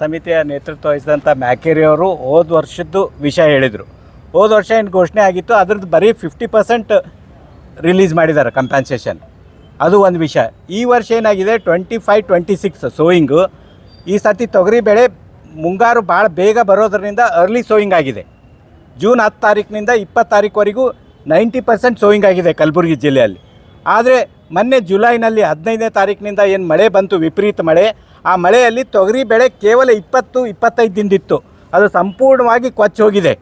ಸಮಿತಿಯ ನೇತೃತ್ವ ವಹಿಸಿದಂಥ ಮ್ಯಾಕೇರಿ ಅವರು ಹೋದ ವರ್ಷದ್ದು ವಿಷಯ ಹೇಳಿದರು. ಹೋದ ವರ್ಷ ಏನು ಘೋಷಣೆ ಆಗಿತ್ತು, ಅದ್ರದ್ದು ಬರೀ ಫಿಫ್ಟಿ ಪರ್ಸೆಂಟ್ ರಿಲೀಸ್ ಮಾಡಿದ್ದಾರೆ ಕಂಪನ್ಸೇಷನ್ ಅದು ಒಂದು ವಿಷಯ. ಈ ವರ್ಷ ಏನಾಗಿದೆ twenty five twenty six sowing ಈ ಸತಿ ತೊಗರಿ ಬೆಳೆ ಮುಂಗಾರು ಭಾಳ ಬೇಗ ಬರೋದ್ರಿಂದ ಅರ್ಲಿ ಸೋಯಿಂಗ್ ಆಗಿದೆ. ಜೂನ್ ಹತ್ತು ತಾರೀಕಿನಿಂದ ಇಪ್ಪತ್ತು ತಾರೀಕುವರೆಗೂ ನೈಂಟಿ ಪರ್ಸೆಂಟ್ ಸೋಯಿಂಗ್ ಆಗಿದೆ ಕಲಬುರಗಿ ಜಿಲ್ಲೆಯಲ್ಲಿ. ಆದರೆ ಮೊನ್ನೆ ಜುಲೈನಲ್ಲಿ ಹದಿನೈದನೇ ತಾರೀಕಿನಿಂದ ಏನು ಮಳೆ ಬಂತು, ವಿಪರೀತ ಮಳೆ. ಆ ಮಳೆಯಲ್ಲಿ ತೊಗರಿ ಬೆಳೆ ಕೇವಲ ಇಪ್ಪತ್ತು, ಇಪ್ಪತ್ತೈದು ದಿನದಿತ್ತು ಅದು ಸಂಪೂರ್ಣವಾಗಿ ಕೊಚ್ಚಿ ಹೋಗಿದೆ.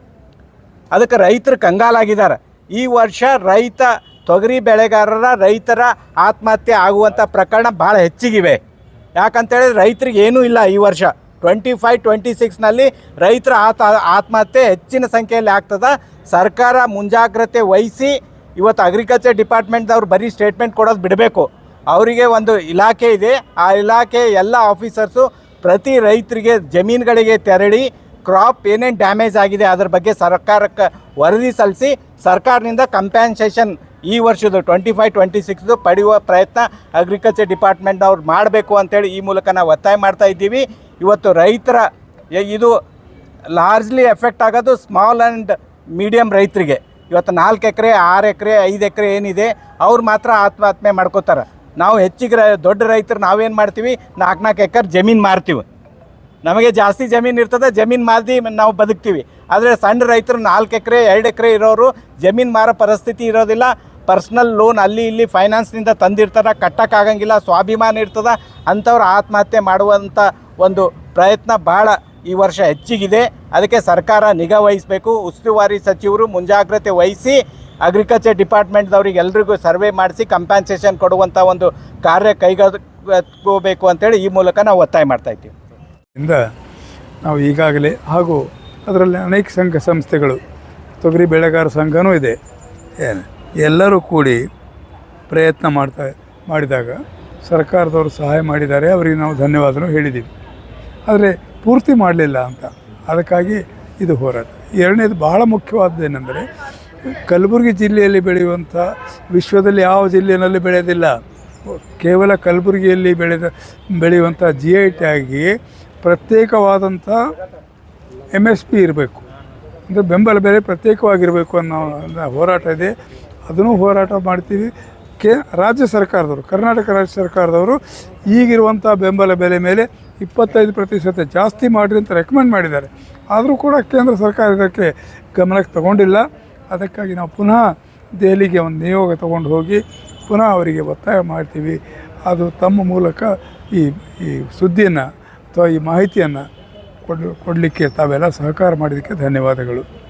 ಅದಕ್ಕೆ ರೈತರು ಕಂಗಾಲಾಗಿದ್ದಾರೆ. ಈ ವರ್ಷ ರೈತ, ತೊಗರಿ ಬೆಳೆಗಾರರ ರೈತರ ಆತ್ಮಹತ್ಯೆ ಆಗುವಂಥ ಪ್ರಕರಣ ಭಾಳ ಹೆಚ್ಚಿಗಿವೆ. ಯಾಕಂತೇಳಿದ್ರೆ ರೈತರಿಗೆ ಏನೂ ಇಲ್ಲ ಈ ವರ್ಷ. ಟ್ವೆಂಟಿ ಫೈವ್ ಟ್ವೆಂಟಿ ಸಿಕ್ಸ್ನಲ್ಲಿ ರೈತರ ಆತ, ಆತ್ಮಹತ್ಯೆ ಹೆಚ್ಚಿನ ಸಂಖ್ಯೆಯಲ್ಲಿ ಆಗ್ತದೆ. ಸರ್ಕಾರ ಮುಂಜಾಗ್ರತೆ ವಹಿಸಿ ಇವತ್ತು ಅಗ್ರಿಕಲ್ಚರ್ ಡಿಪಾರ್ಟ್ಮೆಂಟ್ದವ್ರು ಬರೀ ಸ್ಟೇಟ್ಮೆಂಟ್ ಕೊಡೋದು ಬಿಡಬೇಕು. ಅವರಿಗೆ ಒಂದು ಇಲಾಖೆ ಇದೆ. ಆ ಇಲಾಖೆ ಎಲ್ಲ ಆಫೀಸರ್ಸು ಪ್ರತಿ ರೈತರಿಗೆ ಜಮೀನುಗಳಿಗೆ ತೆರಳಿ ಕ್ರಾಪ್ ಏನೇನು ಡ್ಯಾಮೇಜ್ ಆಗಿದೆ ಅದರ ಬಗ್ಗೆ ಸರ್ಕಾರಕ್ಕೆ ವರದಿ ಸಲ್ಲಿಸಿ ಸರ್ಕಾರದಿಂದ ಕಂಪ್ಯಾನ್ಸೇಷನ್ ಈ ವರ್ಷದ ಟ್ವೆಂಟಿ ಫೈವ್ ಟ್ವೆಂಟಿ ಸಿಕ್ಸ್ದು ಪಡೆಯುವ ಪ್ರಯತ್ನ ಅಗ್ರಿಕಲ್ಚರ್ ಡಿಪಾರ್ಟ್ಮೆಂಟ್ನವ್ರು ಮಾಡಬೇಕು ಅಂತೇಳಿ ಈ ಮೂಲಕ ನಾವು ಒತ್ತಾಯ ಮಾಡ್ತಾ ಇದ್ದೀವಿ. ಇವತ್ತು ರೈತರ ಇದು ಲಾರ್ಜ್ಲಿ ಎಫೆಕ್ಟ್ ಆಗೋದು ಸ್ಮಾಲ್ ಆ್ಯಂಡ್ ಮೀಡಿಯಮ್ ರೈತರಿಗೆ. ಇವತ್ತು ನಾಲ್ಕು ಎಕರೆ, ಆರು ಎಕರೆ, ಐದು ಎಕರೆ ಏನಿದೆ, ಅವ್ರು ಮಾತ್ರ ಆತ್ಮಹತ್ಯೆ ಮಾಡ್ಕೋತಾರೆ. ನಾವು ಹೆಚ್ಚಿಗೆ ರ, ದೊಡ್ಡ ರೈತರು ನಾವೇನು ಮಾಡ್ತೀವಿ? ನಾಲ್ಕು ನಾಲ್ಕು ಎಕರೆ ಜಮೀನು ಮಾರ್ತೀವಿ. ನಮಗೆ ಜಾಸ್ತಿ ಜಮೀನು ಇರ್ತದೆ, ಜಮೀನು ಮಾರಿ ನಾವು ಬದುಕ್ತೀವಿ. ಆದರೆ ಸಣ್ಣ ರೈತರು ನಾಲ್ಕು ಎಕರೆ, ಎರಡು ಎಕರೆ ಇರೋರು ಜಮೀನು ಮಾರೋ ಪರಿಸ್ಥಿತಿ ಇರೋದಿಲ್ಲ. ಪರ್ಸ್ನಲ್ ಲೋನ್ ಅಲ್ಲಿ ಇಲ್ಲಿ ಫೈನಾನ್ಸ್ನಿಂದ ತಂದಿರ್ತಾರೆ, ಕಟ್ಟೋಕ್ಕಾಗಂಗಿಲ್ಲ, ಸ್ವಾಭಿಮಾನ ಇರ್ತದೆ. ಅಂಥವ್ರು ಆತ್ಮಹತ್ಯೆ ಮಾಡುವಂಥ ಒಂದು ಪ್ರಯತ್ನ ಭಾಳ ಈ ವರ್ಷ ಹೆಚ್ಚಿಗಿದೆ. ಅದಕ್ಕೆ ಸರ್ಕಾರ ನಿಗಾ ವಹಿಸಬೇಕು. ಉಸ್ತುವಾರಿ ಸಚಿವರು ಮುಂಜಾಗ್ರತೆ ವಹಿಸಿ ಅಗ್ರಿಕಲ್ಚರ್ ಡಿಪಾರ್ಟ್ಮೆಂಟ್ದವ್ರಿಗೆ ಎಲ್ರಿಗೂ ಸರ್ವೆ ಮಾಡಿಸಿ ಕಂಪ್ಯಾನ್ಸೇಷನ್ ಕೊಡುವಂಥ ಒಂದು ಕಾರ್ಯ ಕೈಗೆತ್ತಿಕೋಬೇಕು ಅಂತೇಳಿ ಈ ಮೂಲಕ ನಾವು ಒತ್ತಾಯ ಮಾಡ್ತಾ ಇದ್ದೀವಿ. ಇಂದ ನಾವು ಈಗಾಗಲೇ ಹಾಗೂ ಅದರಲ್ಲಿ ಅನೇಕ ಸಂಘ ಸಂಸ್ಥೆಗಳು, ತೊಗರಿ ಬೆಳೆಗಾರ ಸಂಘನೂ ಇದೆ. ಎಲ್ಲರೂ ಕೂಡಿ ಪ್ರಯತ್ನ ಮಾಡ್ತಾ, ಮಾಡಿದಾಗ ಸರ್ಕಾರದವರು ಸಹಾಯ ಮಾಡಿದ್ದಾರೆ. ಅವರಿಗೆ ನಾವು ಧನ್ಯವಾದನೂ ಹೇಳಿದ್ದೀವಿ. ಆದರೆ ಪೂರ್ತಿ ಮಾಡಲಿಲ್ಲ ಅಂತ. ಅದಕ್ಕಾಗಿ ಇದು ಹೋರಾಟ. ಎರಡನೇದು ಬಹಳ ಮುಖ್ಯವಾದ್ದೇನೆಂದರೆ ಕಲಬುರಗಿ ಜಿಲ್ಲೆಯಲ್ಲಿ ಬೆಳೆಯುವಂಥ, ವಿಶ್ವದಲ್ಲಿ ಯಾವ ಜಿಲ್ಲೆಯಲ್ಲಿ ಬೆಳೆಯೋದಿಲ್ಲ ಕೇವಲ ಕಲಬುರಗಿಯಲ್ಲಿ ಬೆಳೆದ, ಬೆಳೆಯುವಂಥ ಜಿ ಐ ಟ್ಯಾಗಿ ಪ್ರತ್ಯೇಕವಾದಂಥ ಎಂ ಎಸ್ ಪಿ ಇರಬೇಕು. ಅಂದರೆ ಬೆಂಬಲ ಬೆಲೆ ಪ್ರತ್ಯೇಕವಾಗಿರಬೇಕು ಅನ್ನೋ ಹೋರಾಟ ಇದೆ. ಅದನ್ನು ಹೋರಾಟ ಮಾಡ್ತೀವಿ. ಕೇ, ರಾಜ್ಯ ಸರ್ಕಾರದವರು, ಕರ್ನಾಟಕ ರಾಜ್ಯ ಸರ್ಕಾರದವರು ಈಗಿರುವಂಥ ಬೆಂಬಲ ಬೆಲೆ ಮೇಲೆ ಇಪ್ಪತ್ತೈದು ಪ್ರತಿಶತ ಜಾಸ್ತಿ ಮಾಡಿರಿ ಅಂತ ರೆಕಮೆಂಡ್ ಮಾಡಿದ್ದಾರೆ. ಆದರೂ ಕೂಡ ಕೇಂದ್ರ ಸರ್ಕಾರ ಇದಕ್ಕೆ ಗಮನಕ್ಕೆ ತಗೊಂಡಿಲ್ಲ. ಅದಕ್ಕಾಗಿ ನಾವು ಪುನಃ ದೆಹಲಿಗೆ ಒಂದು ನಿಯೋಗ ತಗೊಂಡು ಹೋಗಿ ಪುನಃ ಅವರಿಗೆ ಒತ್ತಾಯ ಮಾಡ್ತೀವಿ. ಅದು ತಮ್ಮ ಮೂಲಕ ಈ ಈ ಸುದ್ದಿಯನ್ನು ಅಥವಾ ಈ ಮಾಹಿತಿಯನ್ನು ಕೊಡ್, ಕೊಡಲಿಕ್ಕೆ ತಾವೆಲ್ಲ ಸಹಕಾರ ಮಾಡಿದ್ದಕ್ಕೆ ಧನ್ಯವಾದಗಳು.